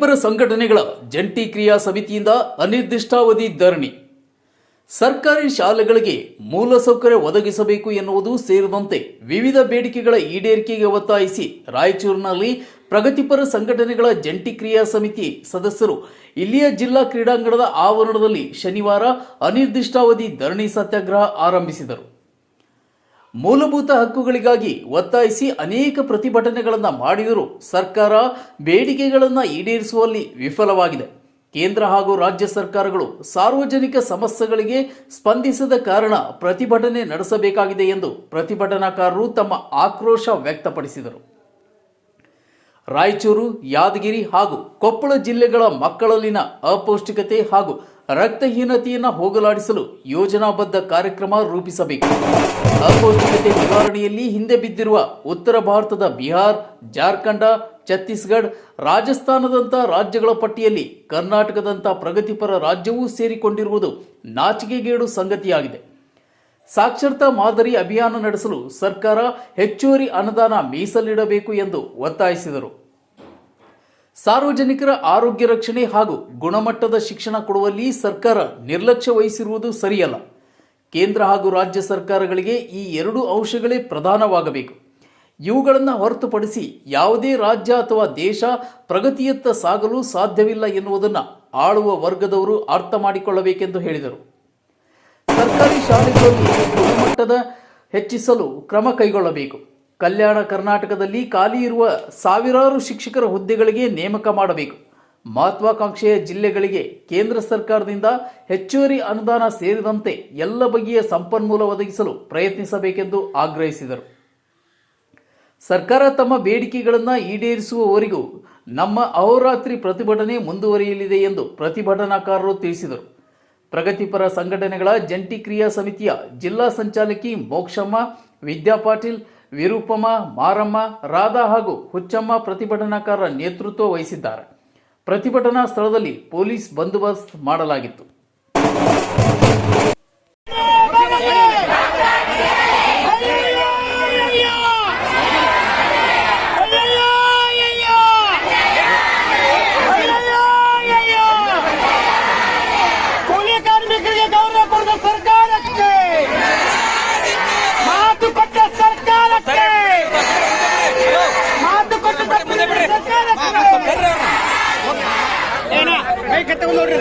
ಪ್ರಗತಿಪರ ಸಂಘಟನೆಗಳ ಜಂಟಿ ಕ್ರಿಯಾ ಸಮಿತಿಯಿಂದ ಅನಿರ್ದಿಷ್ಟಾವಧಿ ಧರಣಿ. ಸರ್ಕಾರಿ ಶಾಲೆಗಳಿಗೆ ಮೂಲಸೌಕರ್ಯ ಒದಗಿಸಬೇಕು ಎನ್ನುವುದು ಸೇರಿದಂತೆ ವಿವಿಧ ಬೇಡಿಕೆಗಳ ಈಡೇರಿಕೆಗೆ ಒತ್ತಾಯಿಸಿ ರಾಯಚೂರಿನಲ್ಲಿ ಪ್ರಗತಿಪರ ಸಂಘಟನೆಗಳ ಜಂಟಿ ಕ್ರಿಯಾ ಸಮಿತಿ ಸದಸ್ಯರು ಇಲ್ಲಿಯ ಜಿಲ್ಲಾ ಕ್ರೀಡಾಂಗಣದ ಆವರಣದಲ್ಲಿ ಶನಿವಾರ ಅನಿರ್ದಿಷ್ಟಾವಧಿ ಧರಣಿ ಸತ್ಯಾಗ್ರಹ ಆರಂಭಿಸಿದರು. ಮೂಲಭೂತ ಹಕ್ಕುಗಳಿಗಾಗಿ ಒತ್ತಾಯಿಸಿ ಅನೇಕ ಪ್ರತಿಭಟನೆಗಳನ್ನು ಮಾಡಿದರೂ ಸರ್ಕಾರ ಬೇಡಿಕೆಗಳನ್ನು ಈಡೇರಿಸುವಲ್ಲಿ ವಿಫಲವಾಗಿದೆ. ಕೇಂದ್ರ ಹಾಗೂ ರಾಜ್ಯ ಸರ್ಕಾರಗಳು ಸಾರ್ವಜನಿಕ ಸಮಸ್ಯೆಗಳಿಗೆ ಸ್ಪಂದಿಸದ ಕಾರಣ ಪ್ರತಿಭಟನೆ ನಡೆಸಬೇಕಾಗಿದೆ ಎಂದು ಪ್ರತಿಭಟನಾಕಾರರು ತಮ್ಮ ಆಕ್ರೋಶ ವ್ಯಕ್ತಪಡಿಸಿದರು. ರಾಯಚೂರು, ಯಾದಗಿರಿ ಹಾಗೂ ಕೊಪ್ಪಳ ಜಿಲ್ಲೆಗಳ ಮಕ್ಕಳಲ್ಲಿನ ಅಪೌಷ್ಟಿಕತೆ ಹಾಗೂ ರಕ್ತಹೀನತೆಯನ್ನು ಹೋಗಲಾಡಿಸಲು ಯೋಜನಾಬದ್ಧ ಕಾರ್ಯಕ್ರಮ ರೂಪಿಸಬೇಕು. ಅಪೌಷ್ಟಿಕತೆ ನಿವಾರಣೆಯಲ್ಲಿ ಹಿಂದೆ ಬಿದ್ದಿರುವ ಉತ್ತರ ಭಾರತದ ಬಿಹಾರ್, ಜಾರ್ಖಂಡ, ಛತ್ತೀಸ್ಗಢ, ರಾಜಸ್ಥಾನದಂಥ ರಾಜ್ಯಗಳ ಪಟ್ಟಿಯಲ್ಲಿ ಕರ್ನಾಟಕದಂಥ ಪ್ರಗತಿಪರ ರಾಜ್ಯವೂ ಸೇರಿಕೊಂಡಿರುವುದು ನಾಚಿಕೆಗೇಡು ಸಂಗತಿಯಾಗಿದೆ. ಸಾಕ್ಷರತಾ ಮಾದರಿ ಅಭಿಯಾನ ನಡೆಸಲು ಸರ್ಕಾರ ಹೆಚ್ಚುವರಿ ಅನುದಾನ ಮೀಸಲಿಡಬೇಕು ಎಂದು ಒತ್ತಾಯಿಸಿದರು. ಸಾರ್ವಜನಿಕರ ಆರೋಗ್ಯ ರಕ್ಷಣೆ ಹಾಗೂ ಗುಣಮಟ್ಟದ ಶಿಕ್ಷಣ ಕೊಡುವಲ್ಲಿ ಸರ್ಕಾರ ನಿರ್ಲಕ್ಷ್ಯ ವಹಿಸಿರುವುದು ಸರಿಯಲ್ಲ. ಕೇಂದ್ರ ಹಾಗೂ ರಾಜ್ಯ ಸರ್ಕಾರಗಳಿಗೆ ಈ ಎರಡು ಅಂಶಗಳೇ ಪ್ರಧಾನವಾಗಬೇಕು. ಇವುಗಳನ್ನು ಹೊರತುಪಡಿಸಿ ಯಾವುದೇ ರಾಜ್ಯ ಅಥವಾ ದೇಶ ಪ್ರಗತಿಯತ್ತ ಸಾಗಲು ಸಾಧ್ಯವಿಲ್ಲ ಎನ್ನುವುದನ್ನು ಆಳುವ ವರ್ಗದವರು ಅರ್ಥ ಮಾಡಿಕೊಳ್ಳಬೇಕೆಂದು ಹೇಳಿದರು. ಸರ್ಕಾರಿ ಶಾಲೆಗಳಲ್ಲಿ ಗುಣಮಟ್ಟದ ಹೆಚ್ಚಿಸಲು ಕ್ರಮ ಕೈಗೊಳ್ಳಬೇಕು. ಕಲ್ಯಾಣ ಕರ್ನಾಟಕದಲ್ಲಿ ಖಾಲಿ ಇರುವ ಸಾವಿರಾರು ಶಿಕ್ಷಕರ ಹುದ್ದೆಗಳಿಗೆ ನೇಮಕ ಮಾಡಬೇಕು. ಮಹತ್ವಾಕಾಂಕ್ಷೆಯ ಜಿಲ್ಲೆಗಳಿಗೆ ಕೇಂದ್ರ ಸರ್ಕಾರದಿಂದ ಹೆಚ್ಚುವರಿ ಅನುದಾನ ಸೇರಿದಂತೆ ಎಲ್ಲ ಬಗೆಯ ಸಂಪನ್ಮೂಲ ಒದಗಿಸಲು ಪ್ರಯತ್ನಿಸಬೇಕೆಂದು ಆಗ್ರಹಿಸಿದರು. ಸರ್ಕಾರ ತಮ್ಮ ಬೇಡಿಕೆಗಳನ್ನು ಈಡೇರಿಸುವವರೆಗೂ ನಮ್ಮ ಅಹೋರಾತ್ರಿ ಪ್ರತಿಭಟನೆ ಮುಂದುವರಿಯಲಿದೆ ಎಂದು ಪ್ರತಿಭಟನಾಕಾರರು ತಿಳಿಸಿದರು. ಪ್ರಗತಿಪರ ಸಂಘಟನೆಗಳ ಜಂಟಿ ಕ್ರಿಯಾ ಸಮಿತಿಯ ಜಿಲ್ಲಾ ಸಂಚಾಲಕಿ ಮೋಕ್ಷಮ್ಮ ವಿದ್ಯಾಪಾಟೀಲ್ ವಿರೂಪಮ್ಮ, ಮಾರಮ್ಮ, ರಾಧಾ ಹಾಗೂ ಹುಚ್ಚಮ್ಮ ಪ್ರತಿಭಟನಾಕಾರರ ನೇತೃತ್ವ ವಹಿಸಿದ್ದಾರೆ. ಪ್ರತಿಭಟನಾ ಸ್ಥಳದಲ್ಲಿ ಪೊಲೀಸ್ ಬಂದೋಬಸ್ತ್ ಮಾಡಲಾಗಿತ್ತು. ಕೂಲಿ ಕೈ ಕಟ್ಟ ನೋಡ್ರಿ